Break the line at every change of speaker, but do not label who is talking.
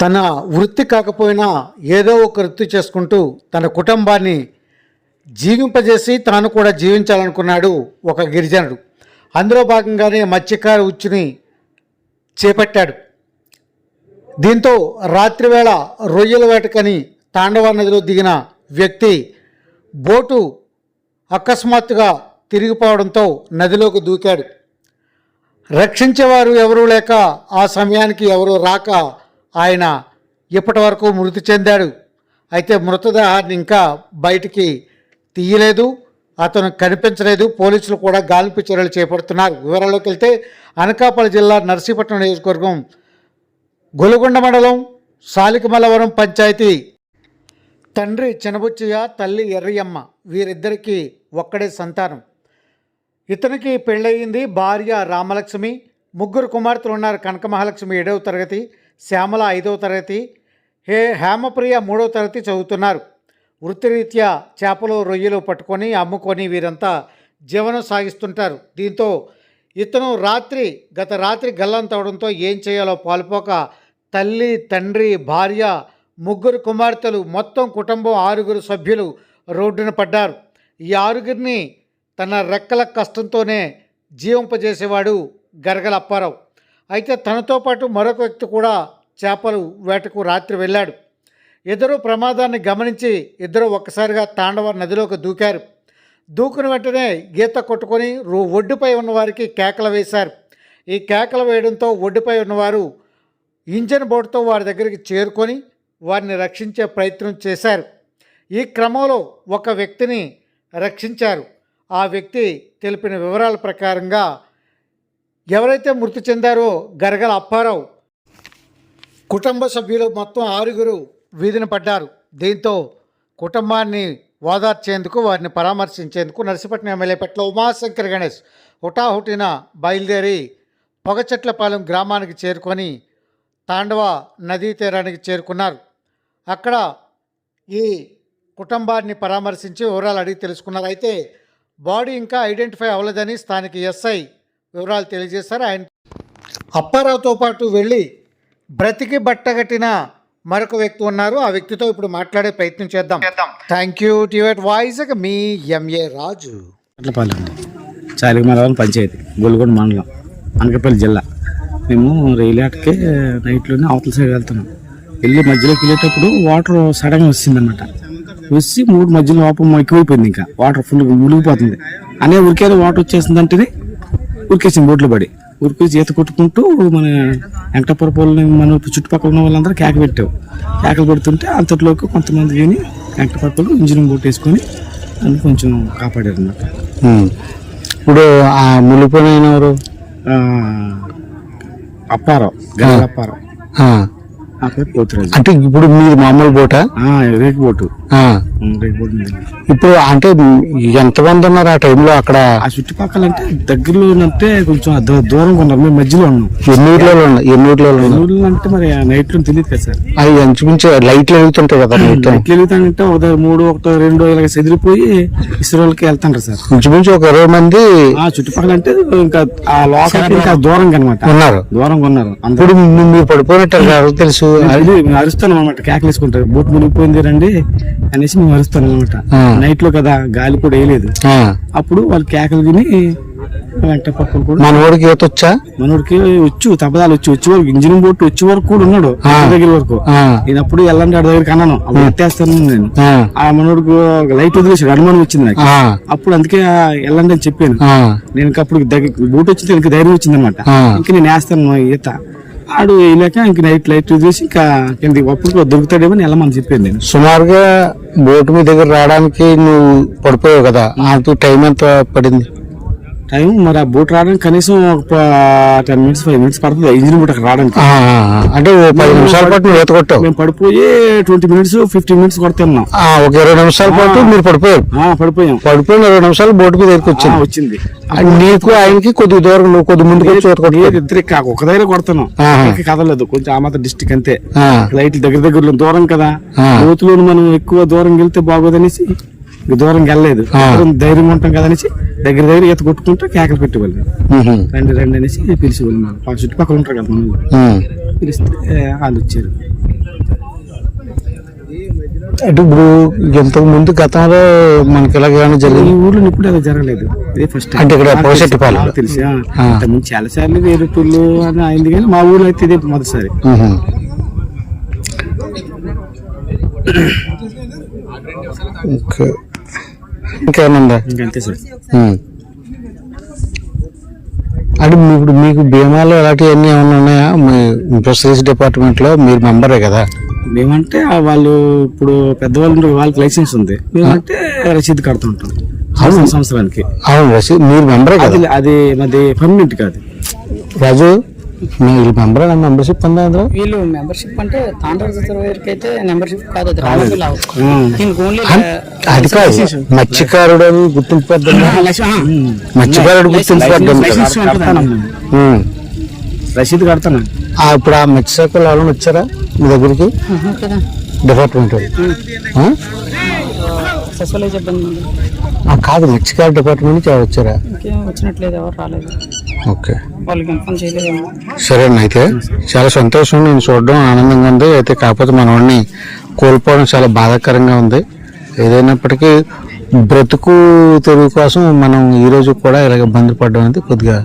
తన వృత్తి కాకపోయినా ఏదో ఒక వృత్తి చేసుకుంటూ తన కుటుంబాన్ని జీవింపజేసి తాను కూడా జీవించాలనుకున్నాడు ఒక గిరిజనుడు. అందులో భాగంగానే మత్స్యకార ఉచ్చుని చేపట్టాడు. దీంతో రాత్రివేళ రొయ్యల వేటకని తాండవ నదిలో దిగిన వ్యక్తి బోటు అకస్మాత్తుగా తిరిగిపోవడంతో నదిలోకి దూకాడు. రక్షించేవారు ఎవరూ లేక ఆ సమయానికి ఎవరూ రాక ఆయన ఇప్పటి వరకు మృతి చెందాడు. అయితే మృతదేహాన్ని ఇంకా బయటికి తీయలేదు. అతను కనిపించలేదు. పోలీసులు కూడా గాలింపు చర్యలు చేపడుతున్నారు. వివరాల్లోకి వెళ్తే అనకాపల్లి జిల్లా నర్సీపట్నం నియోజకవర్గం గొలుగొండ మండలం సాలికమలవరం పంచాయతీ. తండ్రి చినబుచ్చయ్య తల్లి ఎర్రయమ్మ వీరిద్దరికీ ఒక్కడే సంతానం. ఇతనికి పెళ్ళయింది భార్య రామలక్ష్మి. ముగ్గురు కుమార్తెలు ఉన్నారు కనక మహాలక్ష్మి ఏడవ తరగతి. శ్యామల ఐదవ తరగతి హే హేమప్రియ మూడవ తరగతి చదువుతున్నారు. వృత్తిరీత్యా చేపలు రొయ్యలు పట్టుకొని అమ్ముకొని వీరంతా జీవనం సాగిస్తుంటారు. దీంతో ఇతను రాత్రి గత రాత్రి గల్లం తవడంతో ఏం చేయాలో పాల్పోక తల్లి తండ్రి భార్య ముగ్గురు కుమార్తెలు మొత్తం కుటుంబం ఆరుగురు సభ్యులు రోడ్డున పడ్డారు. ఈ ఆరుగురిని తన రెక్కల కష్టంతోనే జీవింపజేసేవాడు గరగల అప్పారావు అయితే తనతో పాటు మరొక వ్యక్తి కూడా చేపలు వేటకు రాత్రి వెళ్ళాడు. ఇద్దరు ప్రమాదాన్ని గమనించి ఇద్దరు ఒక్కసారిగా తాండవ నదిలోకి దూకారు. దూకుని వెంటనే గీత కొట్టుకొని రో- ఒడ్డుపై ఉన్నవారికి కేకలు వేశారు. ఈ కేకలు వేయడంతో ఒడ్డుపై ఉన్నవారు ఇంజన్ బోటుతో వారి దగ్గరికి చేరుకొని వారిని రక్షించే ప్రయత్నం చేశారు. ఈ క్రమంలో ఒక వ్యక్తిని రక్షించారు. ఆ వ్యక్తి తెలిపిన వివరాల ప్రకారంగా ఎవరైతే మృతి చెందారో గరగల అప్పారావు కుటుంబ సభ్యులు మొత్తం ఆరుగురు వీధిన పడ్డారు. దీంతో కుటుంబాన్ని ఓదార్చేందుకు వారిని పరామర్శించేందుకు నర్సిపట్నం ఎమ్మెల్యే పట్ల ఉమాశంకర్ గణేష్ హుటాహుటిన బయలుదేరి పొగచెట్లపాలెం గ్రామానికి చేరుకొని తాండవ నదీ తీరానికి చేరుకున్నారు. అక్కడ ఈ కుటుంబాన్ని పరామర్శించి వివరాలు అడిగి తెలుసుకున్నారు. అయితే బాడీ ఇంకా ఐడెంటిఫై అవ్వలేదని స్థానిక ఎస్ఐ వివరాలు తెలియజేశారు ఆయన అప్పారావుతో పాటు వెళ్ళి బ్రతికి బట్టగట్టిన మరొక వ్యక్తి ఉన్నారు. ఆ వ్యక్తితో ఇప్పుడు మాట్లాడే ప్రయత్నం చేద్దాం. థ్యాంక్ యూ టివెట్ వాయిస్ మీ ఎంఏ రాజు.
అట్లపాలెం చాలికమలవరం పంచాయతీ గొల్గొండ మండలం అనకాపల్లి జిల్లా. మేము రైలు ఆటకే నైట్లోనే అవతల సైడ్ వెళ్తున్నాం. వెళ్ళి మధ్యలోకి వెళ్ళేటప్పుడు వాటర్ సడన్గా వచ్చిందన్నమాట వచ్చి మూడు మధ్యలో లోపం ఎక్కువైపోయింది ఇంకా. వాటర్ ఫుల్ మునిగిపోతుంది. అనే ఉరికేదో వాటర్ వచ్చేసిందంటేనే ఉరికేసింది బోట్లో పడి. ఉరికేసి ఈత కొట్టుకుంటూ మన వెంకటపురపోలని మన చుట్టుపక్కల ఉన్న వాళ్ళందరూ కేక పెట్టావు. కేకలు పెడుతుంటే అంతట్లోకి కొంతమంది విని వెంకటపరపలు ఇంజిన్ బోట్ వేసుకొని అని కొంచెం కాపాడారు అన్నమాట
ఇప్పుడు ఆ మునిపోయిన ఎవరు?
అప్పారావు గంగ అప్పారావు. ఆ పేరు పోతురాజు.
అంటే ఇప్పుడు మీది మామూలు బోటా?
ఆ, రేకు బోటు. రేకు.
ఇప్పుడు అంటే ఎంతమంది ఉన్నారు ఆ టైంలో అక్కడ?
ఆ చుట్టుపక్కల అంటే దగ్గరలో అంటే కొంచెం దూరంగా ఉన్నారు. మేము మధ్యలో ఉన్నాం.
ఎన్ని ఊర్లలో ఉన్నాయి ఎన్ని ఊర్లలో ఉన్నాయి
అంటే మరి నైట్లో తెలియదు కదా సార్.
అవి ఇంచుమించు లైట్లు వెళ్తుంటాయి కదా నైట్
ఎట్లా వెళ్తానంటే ఒక మూడు ఒకటో రెండో ఇలాగ చెదిరిపోయి ఇసురోళ్ళకి వెళ్తాంటారు సార్.
ఇంచుమించు ఒక ఇరవై మంది
ఆ చుట్టుపక్కల అంటే ఇంకా ఆ లోకల్ ఇంకా దూరంగా అనమాట
ఉన్నారు.
దూరంగా ఉన్నారు.
మీ- మీరు పడిపోయినట్టు ఎవరికి తెలుసు
అది మేము అరుస్తాం అనమాట కేకలేసుకుంటారు బోట్ మునిగిపోయింది రండి అనేసి మేము అరుస్తాం అనమాట. నైట్లో కదా గాలి కూడా వేయలేదు. అప్పుడు వాళ్ళు కేకలు విని వెంట పక్కన కూడా
మన ఊరికి ఈత వచ్చా?
మనోడికి వచ్చు తపదాలు వచ్చి వచ్చే వరకు ఇంజిన్ బోట్ వచ్చే వరకు కూడా ఉన్నాడు దగ్గర వరకు. నేను అప్పుడు వెళ్ళండి ఆడ దగ్గరికి అన్నాను అప్పుడు ఎత్తేస్తాను నేను.
ఆ,
మనోడికి లైట్ వదిలేసాడు అనుమానం వచ్చింది నాకు. అప్పుడు అందుకే వెళ్ళండి అని చెప్పాను. నేను అప్పుడు దగ్గర బోట్ వచ్చింది ధైర్యం వచ్చింది అనమాట. ఇంక నేను వేస్తాను ఈత. ఆడు వేయలేక ఇంక నైట్ లైట్ చూసి ఇంకా కింద అప్పుడు దొరుకుతాడేమో అని వెళ్ళమని చెప్పాను నేను.
సుమారుగా బోటు మీ దగ్గర రావడానికి నువ్వు పడిపోయావు కదా. అంత టైం ఎంత పడింది?
టైం మరి ఆ బోట్ రావడానికి కనీసం ఒక టెన్ మినిట్స్ ఫైవ్ మినిట్స్ పడుతుంది. ఇంజిన్ బోట్ అక్కడ రావడానికి
అంటే పది నిమిషాల పాటు ఈత కొట్టావు
మేము పడిపోయి ట్వంటీ మినిట్స్ ఫిఫ్టీన్ మినిట్స్ కొడుతున్నాం
ఒక ఇరవై నిమిషాల పాటు మీరు పడిపోయారు.
ఆ, పడిపోయాం.
పడిపోయిన ఇరవై నిమిషాలు బోటు మీద వచ్చింది.
వచ్చింది
నీకు ఆయనకి కొద్ది దూరం నువ్వు కొద్ది ముందుకు వచ్చి
కాక ఒక దగ్గర కొడుతున్నాం కదలేదు. కొంచెం ఆ మాత్రం డిస్టిక్ అంతే.
ఆ,
లైట్ దగ్గర దగ్గరలో దూరం కదా. లోతులో మనం ఎక్కువ దూరం వెళ్తే బాగోదనేసి దూరం వెళ్ళలేదు. ధైర్యం ఉంటాం కదనేసి దగ్గర దగ్గర ఈత కొట్టుకుంటూ కేకలు పెట్టేవాళ్ళు. రండి రండి అనేసి పిలిచేవాళ్ళు ఆ చుట్టుపక్కల ఉంటారు కదా మనం. పిలిస్తే వాళ్ళు వచ్చారు.
అంటే ఇప్పుడు ఇంతకు ముందు గతంలో మనకి ఇలాగేమైనా
ఈ
జరిగింది
ఊర్లో ఇప్పుడు అది జరగలేదు. ఇదే ఫస్ట్
అంటే ఇక్కడ?
తెలుసు. ఇంతకుముందు చాలా సార్లు వేరే టూర్లు అని అయింది కానీ మా ఊర్లో అయితే ఇదే మొదటిసారి.
ఓకే.
ఇంకంతే సార్?
మ్మ్. అంటే ఇప్పుడు మీకు బీమాలు అలాంటివన్నీ ఏమైనా ఉన్నాయా? మీ ఫిషరీస్ డిపార్ట్మెంట్లో మీరు మెంబరే కదా.
మేమంటే వాళ్ళు ఇప్పుడు పెద్దవాళ్ళు వాళ్ళకి లైసెన్స్ ఉంది. మేమంటే రసీదు కడుతూ ఉంటాం. సంవత్సరం- సంవత్సరానికి.
అవును రసీ మీరు మెంబరే కదా.
అది అది మాది పర్మనెంట్ కాదు.
రాజు మెంబరే? మెంబర్షిప్ ఉందా
వీళ్ళు మెంబర్షిప్ అంటే తాండ్ర అయితే మెంబర్షిప్ కాదు అది రాజకీయ లావు.
ఆ.
దీనికి ఓన్లీ
అది కాదు. మత్స్యకారుడు అని గుర్తింపు పడ్డం మత్స్యకారుడు గుర్తింపు పడ్డం.
రసీదు కడతాను.
ఆ, ఇప్పుడు ఆ మత్స్యశాఖలు ఎవరైనా వచ్చారా మీ దగ్గరికి?
కదా.
డిపార్ట్మెంట్ వాళ్ళు. కాదు మత్స్యకారు డిపార్ట్మెంట్ నుంచి వచ్చారా?
ఇంకేం వచ్చినట్లేదు ఎవరు రాలేదు.
ఓకే.
వాళ్ళకి ఇన్ఫార్మ్ చేయలేదేమో.
సరే అన్న అయితే చాలా సంతోషం నేను చూడడం ఆనందంగా ఉంది. అయితే కాకపోతే మన వాడిని కోల్పోవడం చాలా బాధాకరంగా ఉంది. ఏదైనప్పటికీ బ్రతుకు తెరువు కోసం మనం ఈ రోజు కూడా ఇలాగ ఇబ్బంది పడడం అనేది కొద్దిగా?